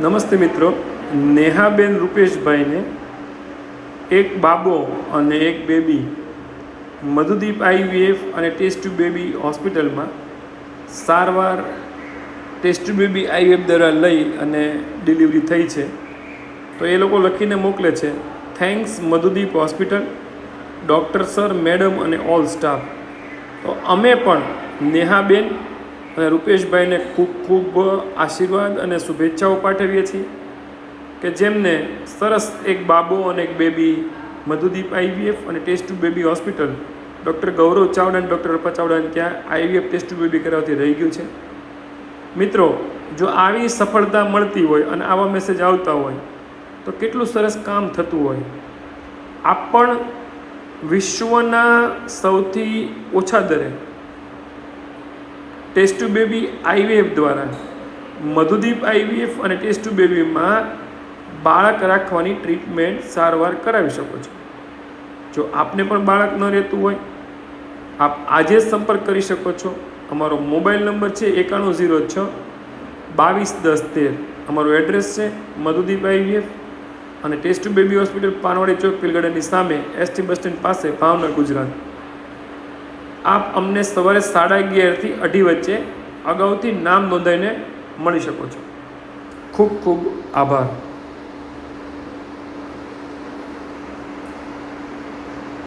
નમસ્તે મિત્રો. નેહાબેન રૂપેશભાઈને એક બાબો અને એક બેબી મધુદીપ આઈવીએફ અને ટેસ્ટ બેબી હોસ્પિટલમાં સારવાર ટેસ્ટ બેબી આઈવીએફ દ્વારા લઈ અને ડિલિવરી થઈ છે. તો એ લોકો લખીને મોકલે છે thanks Madhudeep hospital, doctor sir, madam અને ઓલ સ્ટાફ. તો અમે પણ નેહાબેન અને રૂપેશભાઈને ખૂબ ખૂબ આશીર્વાદ અને શુભેચ્છાઓ પાઠવીએ છીએ કે જેમને સરસ એક બાબો અને એક બેબી મધુદીપ આઈવીએફ અને test tube baby hospital doctor Gaurav Chavda અને ડૉક્ટર અર્પા ચાવડાને ત્યાં આઈવીએફ ટેસ્ટ ટુ બેબી કરાવતી રહી ગયું છે. મિત્રો, જો આવી સફળતા મળતી હોય અને આવા મેસેજ આવતા હોય, તો કેટલું સરસ કામ થતું હોય. આ પણ વિશ્વના સૌથી ઓછા દરે ટેસ્ટ ટુ બેબી આઈવીએફ દ્વારા. મધુદીપ આઈવીએફ અને ટેસ્ટ ટુ બેબીમાં બાળક રાખવાની ટ્રીટમેન્ટ સારવાર કરાવી શકો છો. જો આપને પણ બાળક ન રહેતું હોય, આપ આજે જ સંપર્ક કરી શકો છો. અમારો મોબાઈલ નંબર છે એકાણું ઝીરો છ બાવીસ દસ તેર. અમારું એડ્રેસ છે મધુદીપ આઈવીએફ અને test tube baby hospital Panwadi ચોક પિલગડાની સામે એસટી બસ સ્ટેન્ડ પાસે, ભાવનગર, ગુજરાત. આપ અમને સવારે સાડા અગિયારથી અઢી વચ્ચે અગાઉથી નામ નોંધાઈને મળી શકો છો. ખૂબ ખૂબ આભાર.